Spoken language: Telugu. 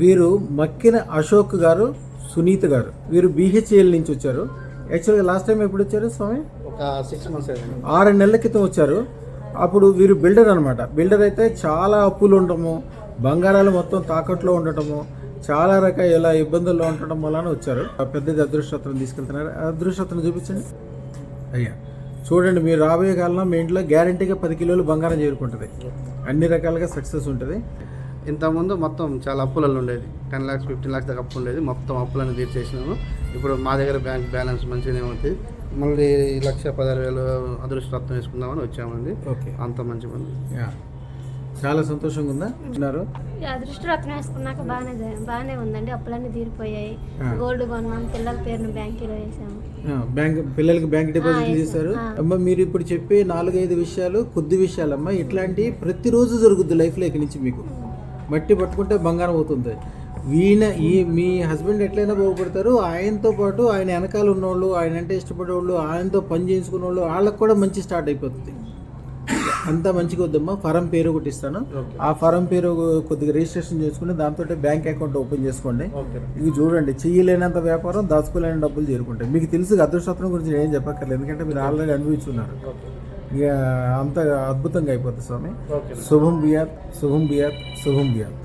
వీరు మక్కిన అశోక్ గారు సునీత గారు. వీరు బీహెచ్ఎల్ నుంచి వచ్చారు. యాక్చువల్గా లాస్ట్ టైం ఎప్పుడు వచ్చారు స్వామి? ఒక సిక్స్ మంత్స్ ఆరు నెలల క్రితం వచ్చారు. అప్పుడు వీరు బిల్డర్ అనమాట బిల్డర్ అయితే చాలా అప్పులు ఉండటము బంగారాలు మొత్తం తాకట్లో ఉండటము చాలా రకాల ఇలా ఇబ్బందుల్లో ఉండటం వలన వచ్చారు. పెద్దది అదృష్టత్రం తీసుకెళ్తున్నారు. ఆ అదృష్టత్రం చూపించండి. అయ్యా చూడండి మీరు రాబోయే కాలంలో మీ ఇంట్లో గ్యారంటీగా పది కిలోలు బంగారం చేరుకుంటుంది. అన్ని రకాలుగా సక్సెస్ ఉంటుంది. ఇంతకుముందు మొత్తం చాలా అప్పులలో ఉండేది. టెన్ ల్యాక్స్ ఫిఫ్టీన్ ల్యాక్స్ దాకా అప్పు ఉండేది. మొత్తం అప్పులను తీర్చేసినాము. ఇప్పుడు మా దగ్గర బ్యాంక్ బ్యాలెన్స్ మంచిగానే ఉంది. మళ్ళీ లక్ష పదహారు వేలు అదృష్టరత్నం వేసుకుందామని వచ్చామండి. ఓకే. అంత మంచి పని. యా. చాలా సంతోషంగా ఉందా? ఉన్నారు? ఈ అదృష్టరత్నం వేసుకున్నాక బాగానే బాగానే ఉందండి. అప్పులన్నీ తీరిపోయాయి. గోల్డ్ కొన్నాం. పిల్లల పేరును బ్యాంకులో వేసాము. ఆ, బ్యాంక్ పిల్లలకి బ్యాంక్ డిపాజిట్ చేశారు. అమ్మ మీరు ఇప్పుడు చెప్పే నాలుగైదు విషయాలు కొద్ది విషయాలమ్మా ఇట్లాంటి ప్రతిరోజు జరుగుద్ది లైఫ్లో ఇక్కడి నుంచి మీకు. మట్టి పట్టుకుంటే బంగారం అవుతుంది. ఈయన ఈ మీ హస్బెండ్ ఎట్లయినా బాగుపడతారు. ఆయనతో పాటు ఆయన వెనకాల ఉన్నోళ్ళు ఆయన అంటే ఇష్టపడేవాళ్ళు ఆయనతో పని చేయించుకునే వాళ్ళు వాళ్ళకి కూడా మంచి స్టార్ట్ అయిపోతుంది. అంతా మంచిగా వద్దమ్మా. ఫరం పేరు ఒకటి ఇస్తాను. ఆ ఫరం పేరు కొద్దిగా రిజిస్ట్రేషన్ చేసుకుని దాంతో బ్యాంక్ అకౌంట్ ఓపెన్ చేసుకోండి. ఇది చూడండి. చెయ్యలేనంత వ్యాపారం దాచుకోలేని డబ్బులు చేరుకుంటాయి. మీకు తెలుసు అదృష్టం గురించి నేను ఏం చెప్పక్కర్లేదు. ఎందుకంటే మీరు ఆల్రెడీ అనుభవించున్నారు ఇక అంత అద్భుతంగా అయిపోతుంది స్వామి ఓకే శుభం బియాత్ శుభం బియాత్ శుభం బియాత్